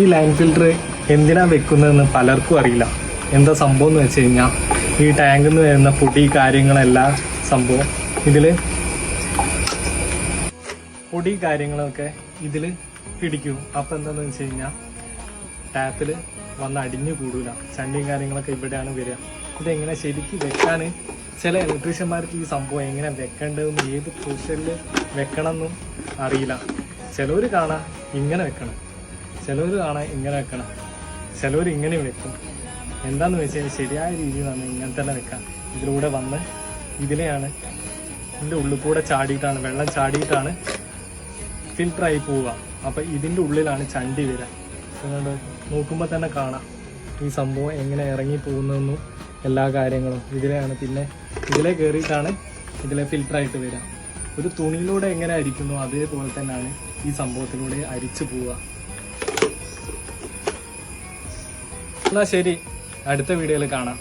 ഈ line filter എന്തിനാ വെക്കുന്നതെന്ന് പലർക്കും അറിയില്ല. എന്താ സംഭവം എന്ന് വെച്ച് കഴിഞ്ഞാൽ ഈ ടാങ്കിൽ നിന്ന് വരുന്ന പൊടി കാര്യങ്ങളെല്ലാം സംഭവം ഇതിൽ പൊടി കാര്യങ്ങളൊക്കെ ഇതിൽ പിടിക്കും. അപ്പം എന്താണെന്ന് വെച്ച് കഴിഞ്ഞാൽ ടാപ്പിൽ വന്ന് അടിഞ്ഞു കൂടൂല. ചണ്ടിയും കാര്യങ്ങളൊക്കെ ഇവിടെയാണ് വരിക. ഇതെങ്ങനെ ശരിക്കും വെക്കാൻ ചില ഇലക്ട്രീഷ്യന്മാർക്ക് ഈ സംഭവം എങ്ങനെ വെക്കേണ്ടതെന്നും ഏത് പൊസിഷനിൽ വെക്കണമെന്നും അറിയില്ല. ചിലവർ കാണാം ഇങ്ങനെ വെക്കണം. ചിലവർ കാണാൻ ഇങ്ങനെ വെക്കണം. ചിലവർ ഇങ്ങനെ വെക്കും. എന്താന്ന് വെച്ച് കഴിഞ്ഞാൽ ശരിയായ നമ്മൾ ഇങ്ങനെ തന്നെ വെക്കാം. ഇതിലൂടെ വന്ന് ഇതിനെയാണ് ഇതിന്റെ ഉള്ളിൽ കൂടെ ചാടിയിട്ടാണ് വെള്ളം ചാടിയിട്ടാണ് ആയി പോവുക. അപ്പൊ ഇതിന്റെ ഉള്ളിലാണ് ചണ്ടി വരിക. അതുകൊണ്ട് നോക്കുമ്പോൾ തന്നെ കാണാം. ഈ സംഭവം എങ്ങനെ ഇറങ്ങി പോകുന്നതെന്നും എല്ലാ കാര്യങ്ങളും. ഇതിലെയാണ് പിന്നെ ഇതിലെ കയറിയിട്ടാണ് ഇതിലെ ഫിൽട്ടർ ആയിട്ട് വരിക. ഒരു തുണിയിലൂടെ എങ്ങനെ അരിക്കുന്നു അതേപോലെ തന്നെയാണ് ഈ സംഭവത്തിലൂടെ അരിച്ചു പോവുക. എന്നാ ശരി. അടുത്ത വീഡിയോയിൽ കാണാം.